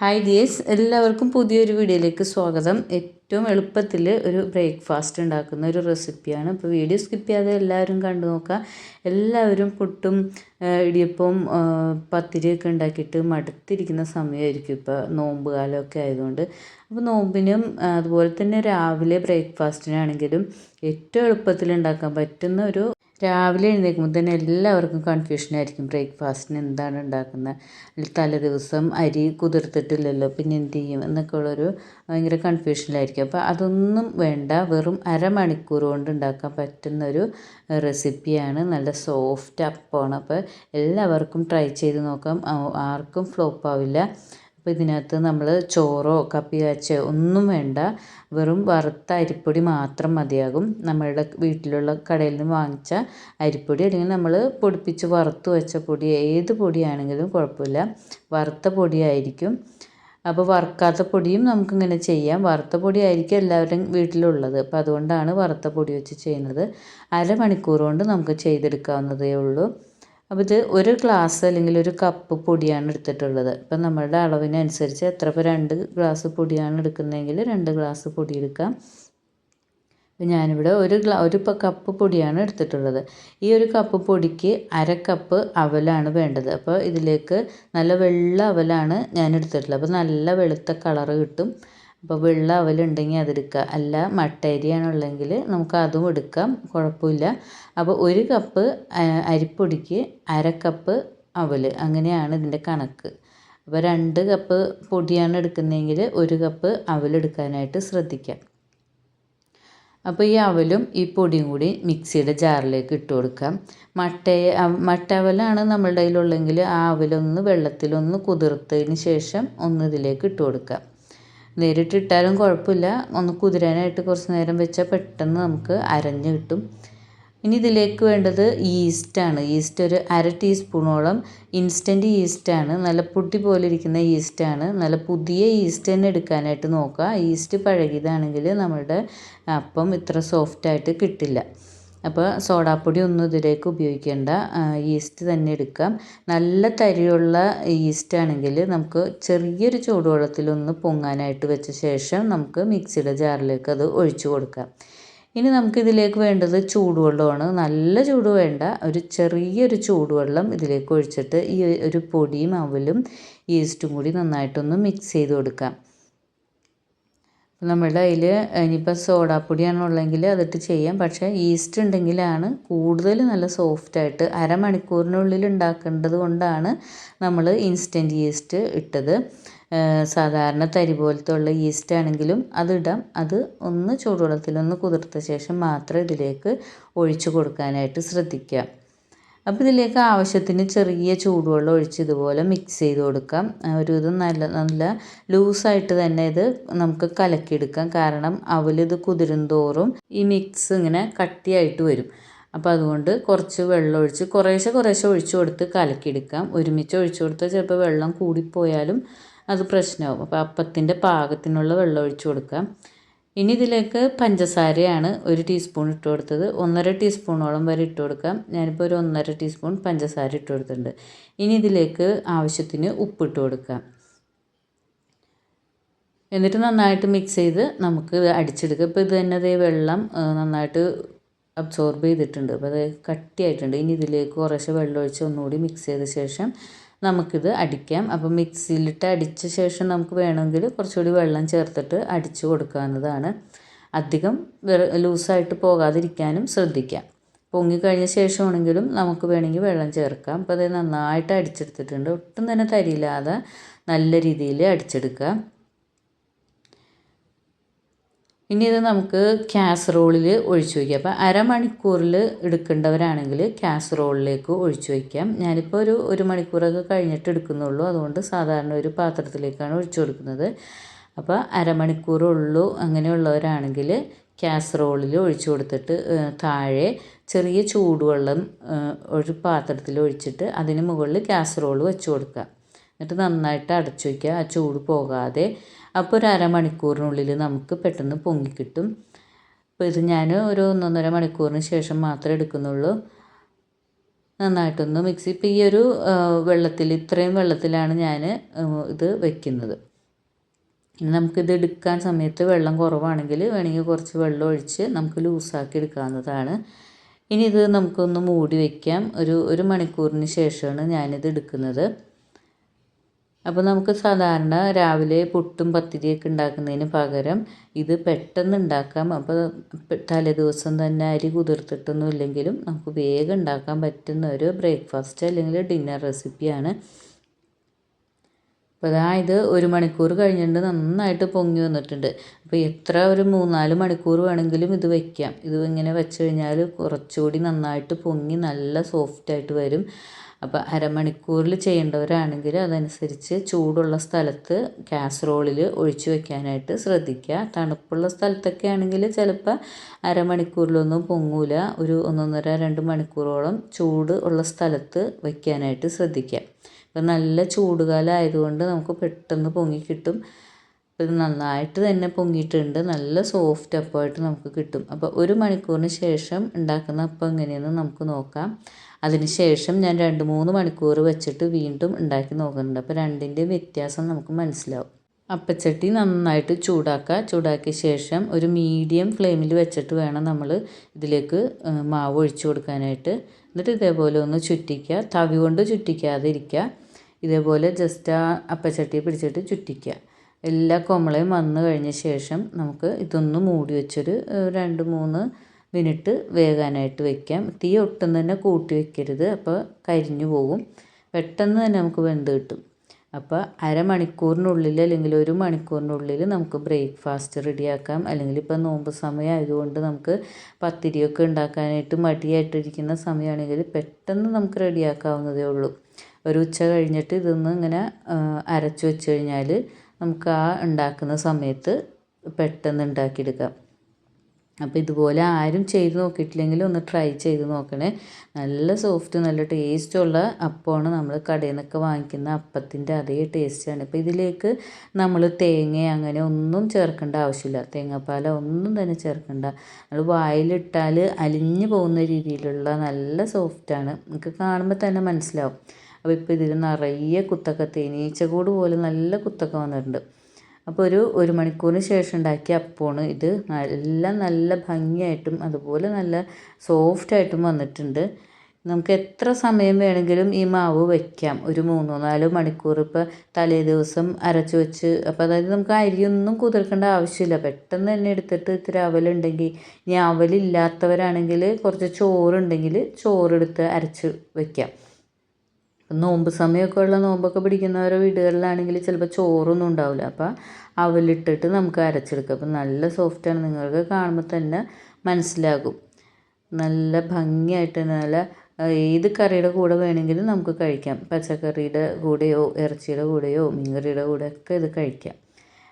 Hi dears എല്ലാവർക്കും പുതിയൊരു വീഡിയോയിലേക്ക് സ്വാഗതം. ഏറ്റവും എളുപ്പത്തിൽ ഒരു ബ്രേക്ക്ഫാസ്റ്റ് ഉണ്ടാക്കുന്ന ഒരു റെസിപ്പിയാണ് ഇപ്പോൾ വീഡിയോ സ്കിപ്പ് ചെയ്യാതെ എല്ലാവരും കണ്ടു നോക്കുക. എല്ലാവരും പുട്ടും ഇടിയപ്പവും പത്തിരിയൊക്കെ ഉണ്ടാക്കിയിട്ട് മടുത്തിരിക്കുന്ന സമയമായിരിക്കും ഇപ്പോൾ നോമ്പ് കാലമൊക്കെ ആയതുകൊണ്ട്. അപ്പോൾ നോമ്പിനും അതുപോലെ തന്നെ രാവിലെ ബ്രേക്ക്ഫാസ്റ്റിനാണെങ്കിലും ഏറ്റവും എളുപ്പത്തിൽ ഉണ്ടാക്കാൻ പറ്റുന്ന ഒരു രാവിലെ എഴുന്നേൽക്കുമ്പോൾ തന്നെ എല്ലാവർക്കും കൺഫ്യൂഷനായിരിക്കും ബ്രേക്ക്ഫാസ്റ്റിന് എന്താണ് ഉണ്ടാക്കുന്നത്? തലേ ദിവസം അരി കുതിർത്തിട്ടില്ലല്ലോ പിന്നെ എന്ത് ചെയ്യും? എന്നൊക്കെ ഉള്ളൊരു ഭയങ്കര കൺഫ്യൂഷനിലായിരിക്കും അപ്പോൾ അതൊന്നും വേണ്ട. വെറും അരമണിക്കൂർ കൊണ്ട് ഉണ്ടാക്കാൻ പറ്റുന്നൊരു റെസിപ്പിയാണ് നല്ല സോഫ്റ്റ് അപ്പമാണ് അപ്പോൾ എല്ലാവർക്കും ട്രൈ ചെയ്ത് നോക്കാം. ആർക്കും ഫ്ലോപ്പ് ആവില്ല. അപ്പോൾ ഇതിനകത്ത് നമ്മൾ ചോറോ കപ്പി കാച്ചോ ഒന്നും വേണ്ട. വെറും വറുത്ത അരിപ്പൊടി മാത്രം മതിയാകും. നമ്മളുടെ വീട്ടിലുള്ള കടയിൽ നിന്ന് വാങ്ങിച്ച അരിപ്പൊടി അല്ലെങ്കിൽ നമ്മൾ പൊടിപ്പിച്ച് വറുത്ത് വെച്ച പൊടി ഏത് പൊടിയാണെങ്കിലും കുഴപ്പമില്ല. വറുത്ത പൊടിയായിരിക്കും. അപ്പോൾ വറുക്കാത്ത പൊടിയും നമുക്കിങ്ങനെ ചെയ്യാം. വറുത്ത പൊടി ആയിരിക്കും എല്ലാവരും വീട്ടിലുള്ളത്. അപ്പോൾ അതുകൊണ്ടാണ് വറുത്ത പൊടി വെച്ച് ചെയ്യുന്നത്. അരമണിക്കൂർ കൊണ്ട് നമുക്ക് ചെയ്തെടുക്കാവുന്നതേ ഉള്ളൂ. അപ്പോൾ ഇത് ഒരു ഗ്ലാസ് അല്ലെങ്കിൽ ഒരു കപ്പ് പൊടിയാണ് എടുത്തിട്ടുള്ളത്. ഇപ്പം നമ്മളുടെ അളവിനനുസരിച്ച് എത്ര ഇപ്പോൾ രണ്ട് ഗ്ലാസ് പൊടിയാണ് എടുക്കുന്നതെങ്കിൽ രണ്ട് ഗ്ലാസ് പൊടി എടുക്കാം. അപ്പം ഞാനിവിടെ ഒരു ഗ്ലാ ഒരു കപ്പ് പൊടിയാണ് എടുത്തിട്ടുള്ളത്. ഈ ഒരു കപ്പ് പൊടിക്ക് അര കപ്പ് അവലാണ് വേണ്ടത്. അപ്പോൾ ഇതിലേക്ക് നല്ല വെള്ള അവലാണ് ഞാൻ എടുത്തിട്ടുള്ളത്. അപ്പോൾ നല്ല വെളുത്ത കളറ് കിട്ടും. അപ്പോൾ വെള്ള അവലുണ്ടെങ്കിൽ അതെടുക്കുക അല്ല മട്ട അരിയാണുള്ളെങ്കിൽ നമുക്ക് അതും എടുക്കാം. കുഴപ്പമില്ല. അപ്പോൾ ഒരു കപ്പ് അരിപ്പൊടിക്ക് അര കപ്പ് അവൽ അങ്ങനെയാണ് ഇതിന്റെ കണക്ക്. അപ്പോൾ രണ്ട് കപ്പ് പൊടിയാണ് എടുക്കുന്നതെങ്കിൽ ഒരു കപ്പ് അവലെടുക്കാനായിട്ട് ശ്രദ്ധിക്കാം. അപ്പോൾ ഈ അവലും ഈ പൊടിയും കൂടി മിക്സിയുടെ ജാറിലേക്ക് ഇട്ട് കൊടുക്കാം. മട്ട മട്ട അവലാണ് നമ്മളുടെ കയ്യിലുള്ളെങ്കിൽ ആ അവലൊന്ന് വെള്ളത്തിലൊന്ന് കുതിർത്തതിന് ശേഷം ഒന്ന് ഇതിലേക്ക് ഇട്ട് കൊടുക്കാം. നേരിട്ടിട്ടാലും കുഴപ്പമില്ല. ഒന്ന് കുതിരാനായിട്ട് കുറച്ച് നേരം വെച്ചാൽ പെട്ടെന്ന് നമുക്ക് അരഞ്ഞ് കിട്ടും. ഇനി ഇതിലേക്ക് വേണ്ടത് ഈസ്റ്റാണ് ഈസ്റ്റ് ഒരു അര ടീസ്പൂണോളം ഇൻസ്റ്റന്റ് ഈസ്റ്റാണ് നല്ല പൊട്ടി പോലെ ഇരിക്കുന്ന ഈസ്റ്റാണ് നല്ല പുതിയ ഈസ്റ്റ് തന്നെ എടുക്കാനായിട്ട് നോക്കുക. ഈസ്റ്റ് പഴകിയതാണെങ്കിൽ നമ്മുടെ അപ്പം ഇത്ര സോഫ്റ്റായിട്ട് കിട്ടില്ല. അപ്പോൾ സോഡാപ്പൊടി ഒന്നും ഇതിലേക്ക് ഉപയോഗിക്കേണ്ട ഈസ്റ്റ് തന്നെ എടുക്കാം നല്ല തരിയുള്ള ഈസ്റ്റ് ആണെങ്കിൽ നമുക്ക് ചെറിയൊരു ചൂടുവെള്ളത്തിലൊന്ന് പൊങ്ങാനായിട്ട് വെച്ച ശേഷം നമുക്ക് മിക്സിയുടെ ജാറിലേക്ക് അത് ഒഴിച്ചു കൊടുക്കാം ഇനി നമുക്കിതിലേക്ക് വേണ്ടത് ചൂടുവെള്ളമാണ്. നല്ല ചൂട് വേണ്ട ഒരു ചെറിയൊരു ചൂടുവെള്ളം ഇതിലേക്ക് ഒഴിച്ചിട്ട് ഈ ഒരു പൊടിയും അവലും ഈസ്റ്റും കൂടി നന്നായിട്ടൊന്ന് മിക്സ് ചെയ്ത് കൊടുക്കാം നമ്മുടെ അതിൽ ഇനിയിപ്പോൾ സോഡാപ്പൊടിയാണ് ഉള്ളതെങ്കിൽ അതിട്ട് ചെയ്യാം. പക്ഷേ ഈസ്റ്റ് ഉണ്ടെങ്കിലാണ് കൂടുതൽ നല്ല സോഫ്റ്റായിട്ട് അരമണിക്കൂറിനുള്ളിൽ ഉണ്ടാക്കേണ്ടത് കൊണ്ടാണ് നമ്മൾ ഇൻസ്റ്റന്റ് ഈസ്റ്റ് ഇട്ടത്. സാധാരണ തരി പോലത്തെ ഉള്ള ഈസ്റ്റ് ആണെങ്കിലും അതിടാം അത് ഒന്ന് ചൂടുവെള്ളത്തിലൊന്ന് കുതിർത്ത ശേഷം മാത്രം ഇതിലേക്ക് ഒഴിച്ചു കൊടുക്കാനായിട്ട് ശ്രദ്ധിക്കുക അപ്പോൾ ഇതിലേക്ക് ആവശ്യത്തിന് ചെറിയ ചൂടുവെള്ളം ഒഴിച്ച് ഇതുപോലെ മിക്സ് ചെയ്ത് കൊടുക്കാം. ഒരു ഇത് നല്ല നല്ല ലൂസായിട്ട് തന്നെ ഇത് നമുക്ക് കലക്കിയെടുക്കാം. കാരണം അവലിത് കുതിരും തോറും ഈ മിക്സ് ഇങ്ങനെ കട്ടിയായിട്ട് വരും. അപ്പോൾ അതുകൊണ്ട് കുറച്ച് വെള്ളം ഒഴിച്ച് കുറേശ്ശെ കുറേശ്ശെ ഒഴിച്ചു കൊടുത്ത് കലക്കിയെടുക്കാം. ഒരുമിച്ച് ഒഴിച്ചു കൊടുത്താൽ ചിലപ്പോൾ വെള്ളം കൂടിപ്പോയാലും അത് പ്രശ്നമാകും അപ്പോൾ അപ്പത്തിന്റെ പാകത്തിനുള്ള വെള്ളം ഒഴിച്ചു കൊടുക്കാം. ഇനി ഇതിലേക്ക് പഞ്ചസാരയാണ് ഒരു ടീസ്പൂൺ ഇട്ട് കൊടുത്തത്. ഒന്നര ടീസ്പൂണോളം വരെ ഇട്ട് കൊടുക്കാം. ഞാനിപ്പോൾ ഒരു ഒന്നര ടീസ്പൂൺ പഞ്ചസാര ഇട്ട് കൊടുത്തിട്ടുണ്ട്. ഇനി ഇതിലേക്ക് ആവശ്യത്തിന് ഉപ്പിട്ട് കൊടുക്കാം. എന്നിട്ട് നന്നായിട്ട് മിക്സ് ചെയ്ത് നമുക്ക് അടിച്ചെടുക്കുക ഇപ്പോൾ ഇത് തന്നെ അതേ വെള്ളം നന്നായിട്ട് അബ്സോർബ് ചെയ്തിട്ടുണ്ട്. അപ്പോൾ അത് കട്ടിയായിട്ടുണ്ട്. ഇനി ഇതിലേക്ക് കുറേശ്ശെ വെള്ളം ഒഴിച്ച് ഒന്നുകൂടി മിക്സ് ചെയ്ത ശേഷം നമുക്കിത് അടിക്കാം. അപ്പോൾ മിക്സിയിലിട്ട് അടിച്ച ശേഷം നമുക്ക് വേണമെങ്കിൽ കുറച്ചുകൂടി വെള്ളം ചേർത്തിട്ട് അടിച്ചു കൊടുക്കാവുന്നതാണ്. അധികം ലൂസായിട്ട് പോകാതിരിക്കാനും ശ്രദ്ധിക്കാം. പൊങ്ങിക്കഴിഞ്ഞ ശേഷമാണെങ്കിലും നമുക്ക് വേണമെങ്കിൽ വെള്ളം ചേർക്കാം. അപ്പോൾ അത് നന്നായിട്ട് അടിച്ചെടുത്തിട്ടുണ്ട്. ഒട്ടും തന്നെ തരിയില്ലാതെ നല്ല രീതിയിൽ അടിച്ചെടുക്കുക ഇനി ഇത് നമുക്ക് കാസറോളിൽ ഒഴിച്ചു വയ്ക്കാം. അപ്പോൾ അരമണിക്കൂറിൽ എടുക്കേണ്ടവരാണെങ്കിൽ കാസറോളിലേക്ക് ഒഴിച്ചു വയ്ക്കാം. ഞാനിപ്പോൾ ഒരു ഒരു മണിക്കൂറൊക്കെ കഴിഞ്ഞിട്ട് എടുക്കുന്നുള്ളൂ. അതുകൊണ്ട് സാധാരണ ഒരു പാത്രത്തിലേക്കാണ് ഒഴിച്ചു കൊടുക്കുന്നത്. അപ്പോൾ അരമണിക്കൂറുള്ളൂ അങ്ങനെയുള്ളവരാണെങ്കിൽ കാസറോളിൽ ഒഴിച്ചു കൊടുത്തിട്ട് താഴെ ചെറിയ ചൂടുവെള്ളം ഒരു പാത്രത്തിൽ ഒഴിച്ചിട്ട് അതിന് മുകളിൽ കാസറോൾ വെച്ച് കൊടുക്കുക. എന്നിട്ട് നന്നായിട്ട് അടച്ചു വയ്ക്കുക. ആ ചൂട് പോകാതെ അപ്പോൾ ഒരു അരമണിക്കൂറിനുള്ളിൽ നമുക്ക് പെട്ടെന്ന് പൊങ്ങിക്കിട്ടും അപ്പോൾ ഇത് ഞാൻ ഒരു ഒന്നൊന്നര മണിക്കൂറിന് ശേഷം മാത്രമേ എടുക്കുന്നുള്ളൂ. നന്നായിട്ടൊന്ന് മിക്സ് ഇപ്പോൾ ഈ ഒരു വെള്ളത്തിൽ ഇത്രയും വെള്ളത്തിലാണ് ഞാൻ ഇത് വെക്കുന്നത്. ഇനി നമുക്കിത് എടുക്കാൻ സമയത്ത് വെള്ളം കുറവാണെങ്കിൽ വേണമെങ്കിൽ കുറച്ച് വെള്ളം ഒഴിച്ച് നമുക്ക് ലൂസാക്കി എടുക്കാവുന്നതാണ്. ഇനി ഇത് നമുക്കൊന്ന് മൂടി വയ്ക്കാം ഒരു ഒരു മണിക്കൂറിന് ശേഷമാണ് ഞാനിത് എടുക്കുന്നത്. അപ്പോൾ നമുക്ക് സാധാരണ രാവിലെ പുട്ടും പത്തിരിയൊക്കെ ഉണ്ടാക്കുന്നതിന് പകരം ഇത് പെട്ടെന്ന് ഉണ്ടാക്കാം. അപ്പോൾ തലേദിവസം തന്നെ അരി കുതിർത്തിട്ടൊന്നും ഇല്ലെങ്കിലും നമുക്ക് വേഗം ഉണ്ടാക്കാൻ പറ്റുന്ന ഒരു ബ്രേക്ക്ഫാസ്റ്റ് അല്ലെങ്കിൽ ഡിന്നർ റെസിപ്പിയാണ്. അപ്പോൾ അതായത് ഒരു മണിക്കൂർ കഴിഞ്ഞിട്ട് നന്നായിട്ട് പൊങ്ങി വന്നിട്ടുണ്ട്. അപ്പോൾ എത്ര ഒരു മൂന്നാൽ മണിക്കൂർ വേണമെങ്കിലും ഇത് വെക്കാം. ഇത് ഇങ്ങനെ വെച്ച് കഴിഞ്ഞാൽ കുറച്ചുകൂടി നന്നായിട്ട് പൊങ്ങി നല്ല സോഫ്റ്റായിട്ട് വരും. അപ്പോൾ അരമണിക്കൂറിൽ ചെയ്യേണ്ടവരാണെങ്കിൽ അതനുസരിച്ച് ചൂടുള്ള സ്ഥലത്ത് കാസറോളിൽ ഒഴിച്ചു വെക്കാനായിട്ട് ശ്രദ്ധിക്കുക. തണുപ്പുള്ള സ്ഥലത്തൊക്കെ ആണെങ്കിൽ ചിലപ്പോൾ അരമണിക്കൂറിലൊന്നും പൊങ്ങൂല. ഒരു ഒന്നൊന്നര രണ്ട് മണിക്കൂറോളം ചൂട് ഉള്ള സ്ഥലത്ത് വയ്ക്കാനായിട്ട് ശ്രദ്ധിക്കുക. ഇപ്പം നല്ല ചൂടുകാലം ആയതുകൊണ്ട് നമുക്ക് പെട്ടെന്ന് പൊങ്ങി കിട്ടും. ഇത് നന്നായിട്ട് തന്നെ പൊങ്ങിയിട്ടുണ്ട്. നല്ല സോഫ്റ്റ് അപ്പമായിട്ട് നമുക്ക് കിട്ടും. അപ്പോൾ ഒരു മണിക്കൂറിന് ശേഷം ഉണ്ടാക്കുന്ന അപ്പം എങ്ങനെയെന്ന് നമുക്ക് നോക്കാം. അതിന് ശേഷം ഞാൻ രണ്ട് മൂന്ന് മണിക്കൂർ വെച്ചിട്ട് വീണ്ടും ഉണ്ടാക്കി നോക്കുന്നുണ്ട്. അപ്പോൾ രണ്ടിന്റെയും വ്യത്യാസം നമുക്ക് മനസ്സിലാവും. അപ്പച്ചട്ടി നന്നായിട്ട് ചൂടാക്കുക. ചൂടാക്കിയ ശേഷം ഒരു മീഡിയം ഫ്ലെയിമിൽ വെച്ചിട്ട് വേണം നമ്മൾ ഇതിലേക്ക് മാവ് ഒഴിച്ചു കൊടുക്കാനായിട്ട്. എന്നിട്ട് ഇതേപോലെ ഒന്ന് ചുറ്റിക്കുക. തവി കൊണ്ട് ചുറ്റിക്കാതിരിക്കുക. ഇതേപോലെ ജസ്റ്റ് ആ അപ്പച്ചട്ടി പിടിച്ചിട്ട് ചുറ്റിക്കുക. എല്ലാ കുമ്പളയും വന്ന് കഴിഞ്ഞ ശേഷം നമുക്ക് ഇതൊന്ന് മൂടി വെച്ചൊരു രണ്ട് മൂന്ന് മിനിറ്റ് വേകാനായിട്ട് വെക്കാം. തീ ഒട്ടും തന്നെ കൂട്ടി വെക്കരുത്. അപ്പോൾ കരിഞ്ഞു പോകും. പെട്ടെന്ന് തന്നെ നമുക്ക് വെന്ത് കിട്ടും. അപ്പോൾ അരമണിക്കൂറിനുള്ളിൽ അല്ലെങ്കിൽ ഒരു മണിക്കൂറിനുള്ളിൽ നമുക്ക് ബ്രേക്ക്ഫാസ്റ്റ് റെഡിയാക്കാം. അല്ലെങ്കിൽ ഇപ്പോൾ നോമ്പ് സമയം ആയതുകൊണ്ട് നമുക്ക് പത്തിരിയൊക്കെ ഉണ്ടാക്കാനായിട്ട് മടിയായിട്ടിരിക്കുന്ന സമയമാണെങ്കിൽ പെട്ടെന്ന് നമുക്ക് റെഡിയാക്കാവുന്നതേ ഉള്ളൂ. ഒരു ഉച്ച കഴിഞ്ഞിട്ട് ഇതൊന്ന് ഇങ്ങനെ അരച്ചു വെച്ച് കഴിഞ്ഞാൽ നമുക്ക് ആ ഉണ്ടാക്കുന്ന സമയത്ത് പെട്ടെന്ന് ഉണ്ടാക്കിയെടുക്കാം. അപ്പോൾ ഇതുപോലെ ആരും ചെയ്ത് നോക്കിയിട്ടില്ലെങ്കിൽ ഒന്ന് ട്രൈ ചെയ്ത് നോക്കണേ. നല്ല സോഫ്റ്റ് നല്ല ടേസ്റ്റുള്ള അപ്പമാണ് നമ്മൾ കടയിൽ നിന്നൊക്കെ വാങ്ങിക്കുന്ന അപ്പത്തിന്റെ അതേ ടേസ്റ്റാണ് ഇപ്പോൾ ഇതിലേക്ക് നമ്മൾ തേങ്ങ അങ്ങനെ ഒന്നും ചേർക്കേണ്ട ആവശ്യമില്ല. തേങ്ങാപ്പാല ഒന്നും തന്നെ ചേർക്കണ്ട. നമ്മൾ വായിലിട്ടാൽ അലിഞ്ഞു പോകുന്ന രീതിയിലുള്ള നല്ല സോഫ്റ്റാണ് നമുക്ക് കാണുമ്പോൾ തന്നെ മനസ്സിലാവും. അപ്പോൾ ഇപ്പോൾ ഇതിൽ നിറയെ കുത്തൊക്കെ തേനീച്ചകൂട് പോലെ നല്ല കുത്തൊക്കെ വന്നിട്ടുണ്ട്. അപ്പോൾ ഒരു ഒരു മണിക്കൂറിന് ശേഷം ഉണ്ടാക്കിയ അപ്പമാണ് ഇത്. നല്ല നല്ല ഭംഗിയായിട്ടും അതുപോലെ നല്ല സോഫ്റ്റായിട്ടും വന്നിട്ടുണ്ട്. നമുക്ക് എത്ര സമയം വേണമെങ്കിലും ഈ മാവ് വയ്ക്കാം ഒരു മൂന്നോ നാലോ മണിക്കൂർ ഇപ്പോൾ തലേ ദിവസം അരച്ചു വെച്ച് അപ്പോൾ അതായത് നമുക്ക് അരിയൊന്നും കുതിർക്കേണ്ട ആവശ്യമില്ല. പെട്ടെന്ന് തന്നെ എടുത്തിട്ട് ഇത്തിരി അവലുണ്ടെങ്കിൽ ഇനി അവലില്ലാത്തവരാണെങ്കിൽ കുറച്ച് ചോറുണ്ടെങ്കിൽ ചോറെടുത്ത് അരച്ച് വയ്ക്കാം നോമ്പ് സമയമൊക്കെ ഉള്ള നോമ്പൊക്കെ പിടിക്കുന്നവരെ വീടുകളിലാണെങ്കിൽ ചിലപ്പോൾ ചോറൊന്നും ഉണ്ടാവില്ല. അപ്പോൾ അവലിട്ടിട്ട് നമുക്ക് അരച്ചെടുക്കാം. അപ്പം നല്ല സോഫ്റ്റാണ് നിങ്ങൾക്ക് കാണുമ്പോൾ തന്നെ മനസ്സിലാകും. നല്ല ഭംഗിയായിട്ട് നല്ല ഏത് കറിയുടെ കൂടെ വേണമെങ്കിലും നമുക്ക് കഴിക്കാം. പച്ചക്കറിയുടെ കൂടെയോ ഇറച്ചിയുടെ കൂടെയോ മീൻകറിയുടെ കൂടെയൊക്കെ ഇത് കഴിക്കാം.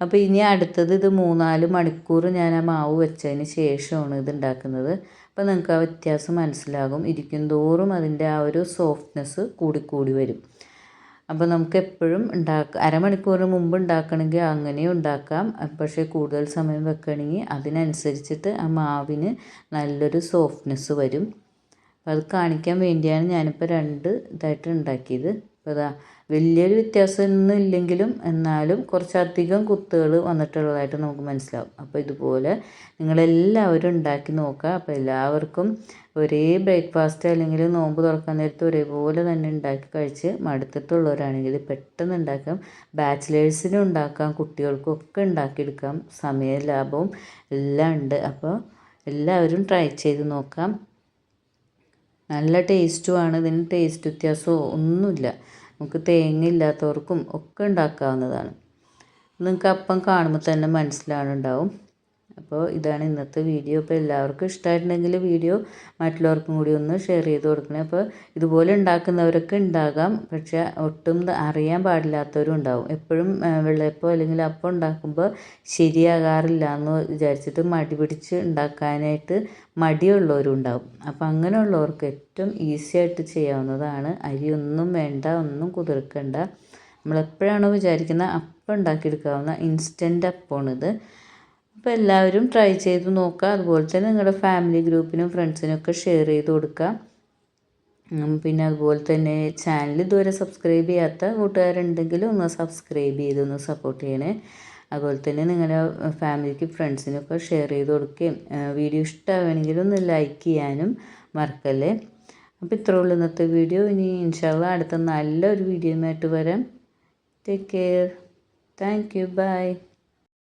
അപ്പോൾ ഇനി അടുത്തത് ഇത് മൂന്നാൽ മണിക്കൂർ ഞാൻ ആ മാവ് വെച്ചതിന് ശേഷമാണ് ഇത് ഉണ്ടാക്കുന്നത്. അപ്പോൾ നിങ്ങൾക്ക് ആ വ്യത്യാസം മനസ്സിലാകും. ഇരിക്കും തോറും അതിന്റെ ആ ഒരു സോഫ്റ്റ്നെസ് കൂടിക്കൂടി വരും. അപ്പോൾ നമുക്ക് എപ്പോഴും ഉണ്ടാക്ക അരമണിക്കൂറിന് മുമ്പ് ഉണ്ടാക്കണമെങ്കിൽ അങ്ങനെയും ഉണ്ടാക്കാം. പക്ഷേ കൂടുതൽ സമയം വെക്കണമെങ്കിൽ അതിനനുസരിച്ചിട്ട് ആ മാവിന് നല്ലൊരു സോഫ്റ്റ്നെസ് വരും. അപ്പോൾ അത് കാണിക്കാൻ വേണ്ടിയാണ് ഞാനിപ്പോൾ രണ്ട് ഇതായിട്ട് ഉണ്ടാക്കിയത്. അപ്പോൾ അതാ വലിയൊരു വ്യത്യാസമൊന്നും ഇല്ലെങ്കിലും എന്നാലും കുറച്ചധികം കുത്തുകൾ വന്നിട്ടുള്ളതായിട്ട് നമുക്ക് മനസ്സിലാവും. അപ്പോൾ ഇതുപോലെ നിങ്ങളെല്ലാവരും ഉണ്ടാക്കി നോക്കുക. അപ്പോൾ എല്ലാവർക്കും ഒരേ ബ്രേക്ക്ഫാസ്റ്റ് അല്ലെങ്കിൽ നോമ്പ് തുറക്കാൻ നേരത്ത് ഒരേപോലെ തന്നെ ഉണ്ടാക്കി കഴിച്ച് മടുത്തിട്ടുള്ളവരാണെങ്കിൽ പെട്ടെന്ന് ഉണ്ടാക്കാം. ബാച്ചിലേഴ്സിനും ഉണ്ടാക്കാം കുട്ടികൾക്കും ഒക്കെ ഉണ്ടാക്കിയെടുക്കാം. സമയ ലാഭവും എല്ലാം ഉണ്ട്. അപ്പോൾ എല്ലാവരും ട്രൈ ചെയ്ത് നോക്കാം. നല്ല ടേസ്റ്റുമാണ് ഇതിന് ടേസ്റ്റ് വ്യത്യാസമോ ഒന്നുമില്ല. നമുക്ക് തേങ്ങ ഇല്ലാത്തവർക്കും ഒക്കെ ഉണ്ടാക്കാവുന്നതാണ്. നിങ്ങൾക്ക് അപ്പം കാണുമ്പോൾ തന്നെ മനസ്സിലാവുന്നുണ്ടാവും. അപ്പോൾ ഇതാണ് ഇന്നത്തെ വീഡിയോ. അപ്പോൾ എല്ലാവർക്കും ഇഷ്ടമായിട്ടുണ്ടെങ്കിൽ വീഡിയോ മറ്റുള്ളവർക്കും കൂടി ഒന്ന് ഷെയർ ചെയ്ത് കൊടുക്കണേ. അപ്പോൾ ഇതുപോലെ ഉണ്ടാക്കുന്നവരൊക്കെ ഉണ്ടാകാം. പക്ഷേ ഒട്ടും അറിയാൻ പാടില്ലാത്തവരും ഉണ്ടാവും. എപ്പോഴും വെള്ളയപ്പം അല്ലെങ്കിൽ അപ്പം ഉണ്ടാക്കുമ്പോൾ ശരിയാകാറില്ല എന്ന് വിചാരിച്ചിട്ട് മടി പിടിച്ച് ഉണ്ടാക്കാനായിട്ട് മടിയുള്ളവരും ഉണ്ടാവും. അപ്പോൾ അങ്ങനെയുള്ളവർക്ക് ഏറ്റവും ഈസി ആയിട്ട് ചെയ്യാവുന്നതാണ്. അരി ഒന്നും വേണ്ട ഒന്നും കുതിർക്കണ്ട. നമ്മളെപ്പോഴാണോ വിചാരിക്കുന്നത് അപ്പം ഉണ്ടാക്കിയെടുക്കാവുന്ന ഇൻസ്റ്റന്റ് അപ്പമാണിത്. അപ്പോൾ എല്ലാവരും ട്രൈ ചെയ്ത് നോക്കുക. അതുപോലെ തന്നെ നിങ്ങളുടെ ഫാമിലി ഗ്രൂപ്പിനും ഫ്രണ്ട്സിനൊക്കെ ഷെയർ ചെയ്ത് കൊടുക്കുക. പിന്നെ അതുപോലെ തന്നെ ചാനൽ ഇതുവരെ സബ്സ്ക്രൈബ് ചെയ്യാത്ത കൂട്ടുകാരുണ്ടെങ്കിൽ ഒന്ന് സബ്സ്ക്രൈബ് ചെയ്ത് ഒന്ന് സപ്പോർട്ട് ചെയ്യണേ. അതുപോലെ തന്നെ നിങ്ങളുടെ ഫാമിലിക്ക് ഫ്രണ്ട്സിനൊക്കെ ഷെയർ ചെയ്ത് കൊടുക്കുകയും വീഡിയോ ഇഷ്ടമാവുകയാണെങ്കിൽ ഒന്ന് ലൈക്ക് ചെയ്യാനും മറക്കല്ലേ? അപ്പോൾ ഇത്രേ ഉള്ളൂ ഇന്നത്തെ വീഡിയോ ഇനി ഇൻഷാല്ല അടുത്ത നല്ലൊരു വീഡിയോയുമായിട്ട് വരാം. Take care thank you bye